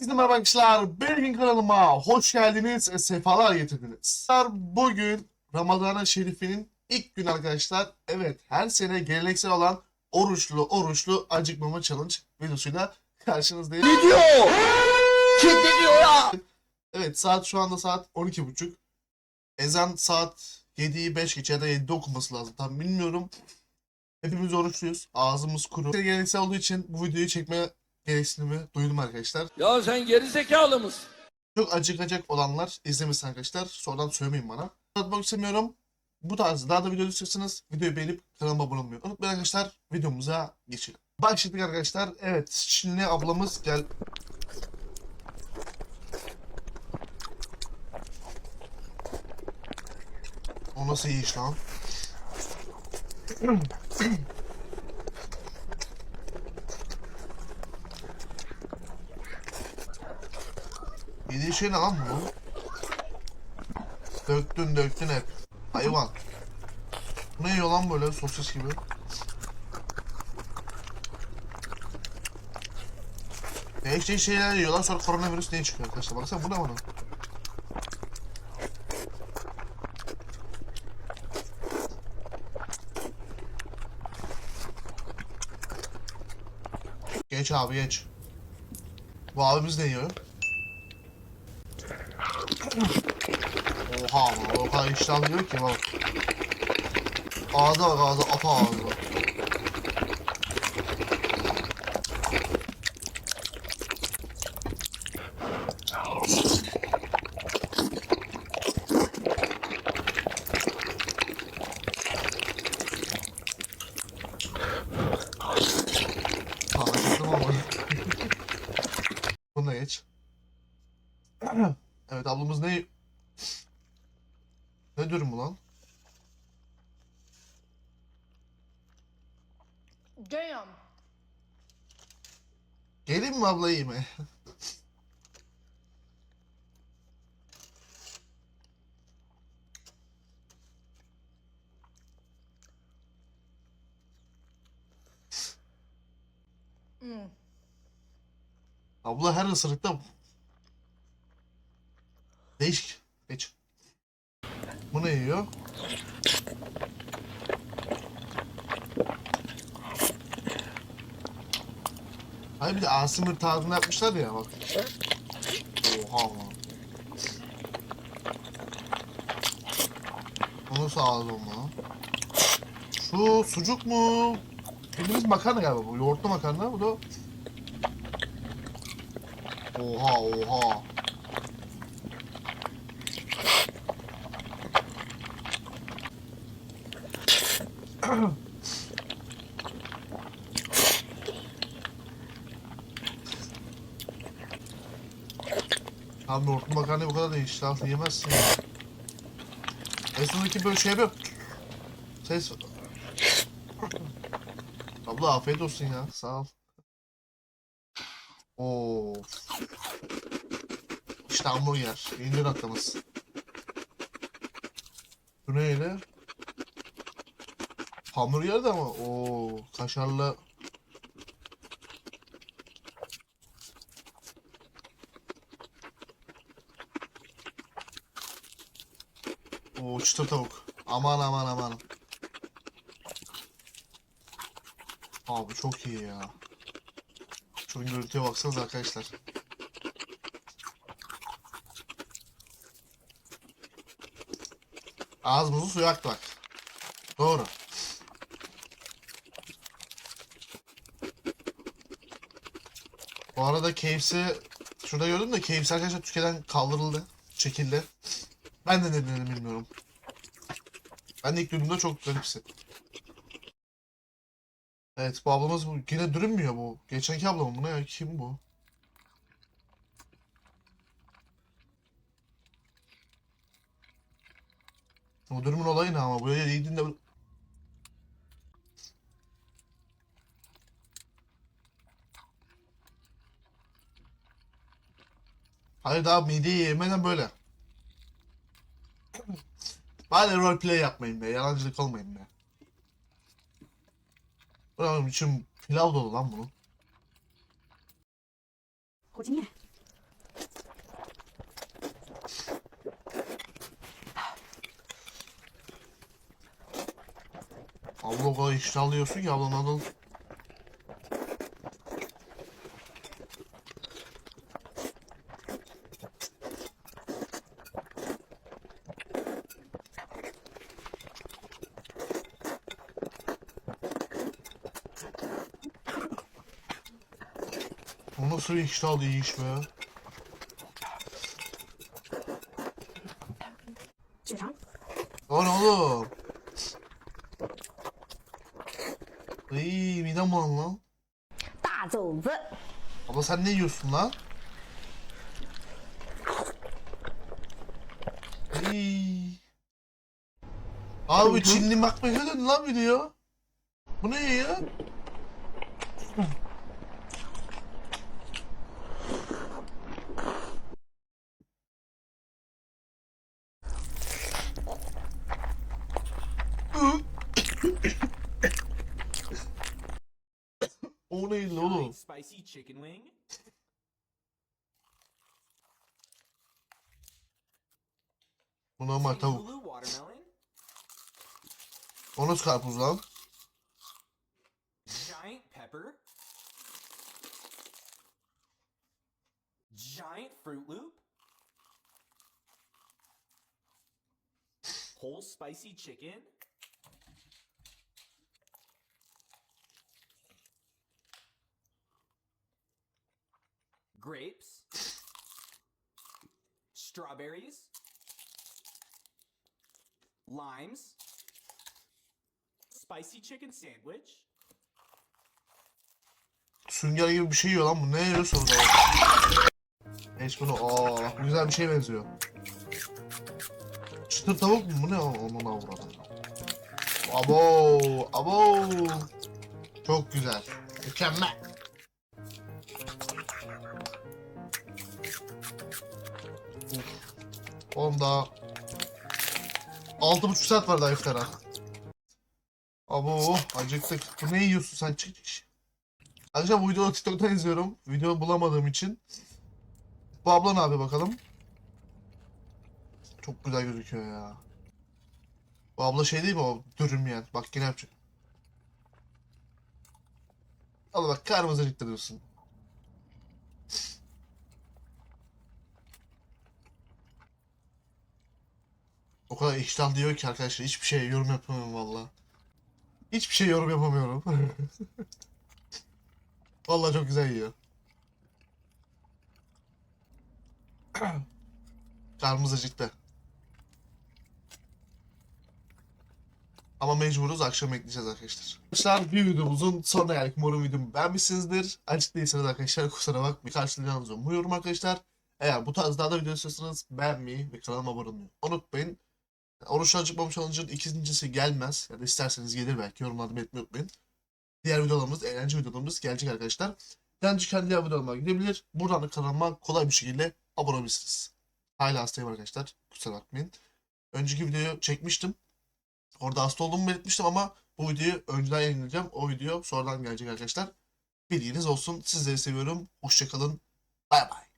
Bizim merhaba arkadaşlar, benim kanalıma hoş geldiniz, e, sefalar getirdiniz. Bugün Ramazan-ı Şerif'inin ilk günü arkadaşlar. Evet, her sene geleneksel olan oruçlu oruçlu acıkmama challenge videosuyla karşınızdayım. Gidiyor. Kilitleniyor ya. Evet, saat şu anda saat 12.30. Ezan saat 7'yi 5 geçe ya da 7'de okuması lazım. Tam bilmiyorum. Hepimiz oruçluyuz. Ağzımız kuru. Geleneksel olduğu için bu videoyu çekme gereksinimi duydum arkadaşlar. Ya sen geri zekalı mısın? Çok acıkacak olanlar izlemesin arkadaşlar. Sonradan söylemeyin bana. Anlatmak istemiyorum. Bu tarz daha da video istiyorsanız videoyu beğenip kanalıma abone olmayı unutmayın arkadaşlar. Videomuza geçelim. Başladık arkadaşlar. Evet şimdi ablamız gel. O nasıl iyi iş lan? Yediği şey ne lan bu? Döktün döktün hep. Hayvan. Ne yiyor lan böyle sosis gibi? Değişik şeyler yiyorlar sonra koronavirüs diye çıkıyor arkadaşlar. Baksana bu ne bana? Geç abi geç. Bu abimiz ne yiyor? Oha lan o kadar iştahlı ki bak. Ağza bak ağza apa ağzı bak. Anladım ama. Bunu da geç. Ablamız ne ne durumu lan? Damn. Gelin mi abla iyi mi? Mm. Abla her ısırıkta değişik. Geç. Bu ne yiyor? Hayır bir de Asımır tadını yapmışlar ya bak. Oha lan. Onu sağladım lan. Şu sucuk mu? Bildiğimiz makarna galiba bu. Yoğurtlu makarna. Bu da Oha oha. Abi yoğurtlu makarna bu kadar da iştahlı yemezsin ya. Esnadaki böyle şey yapıyor. Ses. Abla afiyet olsun ya. Sağ ol. Of. İşte hamburger. İndir atlamız. Bu ne öyle? Hamburger de ama o kaşarlı O çıtır tavuk. Aman aman aman. Abi çok iyi ya. Şunun görüntüye baksanız arkadaşlar. Ağzımızı suya aktı bak. Doğru. Bu arada KFC şurada gördüm de KFC arkadaşlar Türkiye'den kaldırıldı. Çekildi. Ben de nedenini bilmiyorum. Ben de ilk duyduğumda çok garip. Evet bu ablamız bu. Yine dürünmüyor bu. Geçenki ablam bu ne ya? Kim bu? O dürümün olayı ne ama? Buraya yediğinde... Hayır daha mideyi yemeden böyle. Bari roleplay yapmayın be. Yalancılık olmayın be. Buranın için pilav dolu lan bunun. Kocaya. Allah o kadar iştah alıyorsun ki ablanın adını O nasıl bir iştahlı iyi iş be? 血肠， Lan oğlum. Iy midem bulan lan. 大肘子， Abla sen ne yiyorsun lan? Iy. Abi bu Çinli makbeke döndü lan video. Bu ne ya? Neydi? Spicy chicken wing. Bu normal tavuk. Hulu watermelon. O nasıl karpuz lan? Giant pepper. Giant Fruit Loop. Whole spicy chicken. Grapes. Strawberries. Limes. Spicy chicken sandwich. Sünger gibi bir şey yiyor lan bu. Ne yiyor sonra? Hiç bunu aa güzel bir şeye benziyor. Çıtır tavuk mu? Bu ne? Aman avradım. Abo, abo. Çok güzel. Mükemmel. Oğlum daha altı buçuk saat var daha iftara. Abo acıktık. Bu ne yiyorsun sen? Çık çık. Arkadaşlar bu videoyu TikTok'tan izliyorum. Video bulamadığım için. Bu abla ne yapıyor bakalım? Çok güzel gözüküyor ya. Bu abla şey değil mi o dürüm yani. Bak yine yapacak. Al bak karnımıza diyorsun. O kadar iştah diyor ki arkadaşlar hiçbir şey yorum yapamıyorum valla. Hiçbir şey yorum yapamıyorum. Vallahi çok güzel yiyor. Karnımız acıktı. Ama mecburuz akşam ekleyeceğiz arkadaşlar. Arkadaşlar bir videomuzun sonuna geldik. Umarım videomu beğenmişsinizdir. Acıktıysanız arkadaşlar kusura bakmayın. Karşılayacağınızı umuyorum arkadaşlar. Eğer bu tarz daha da video istiyorsanız beğenmeyi ve kanalıma abone olmayı unutmayın. Oruçtan çıkmam challenge'ın ikincisi gelmez. Ya da isterseniz gelir belki yorumlarda belirtmeyi unutmayın. Diğer videolarımız, eğlence videolarımız gelecek arkadaşlar. Yani kendi diğer videolarıma gidebilir. Buradan da kanalıma kolay bir şekilde abone olabilirsiniz. Hala hastayım arkadaşlar. Kusura bakmayın. Önceki videoyu çekmiştim. Orada hasta olduğumu belirtmiştim ama bu videoyu önceden yayınlayacağım. O video sonradan gelecek arkadaşlar. Bilginiz olsun. Sizleri seviyorum. Hoşçakalın. Bay bay.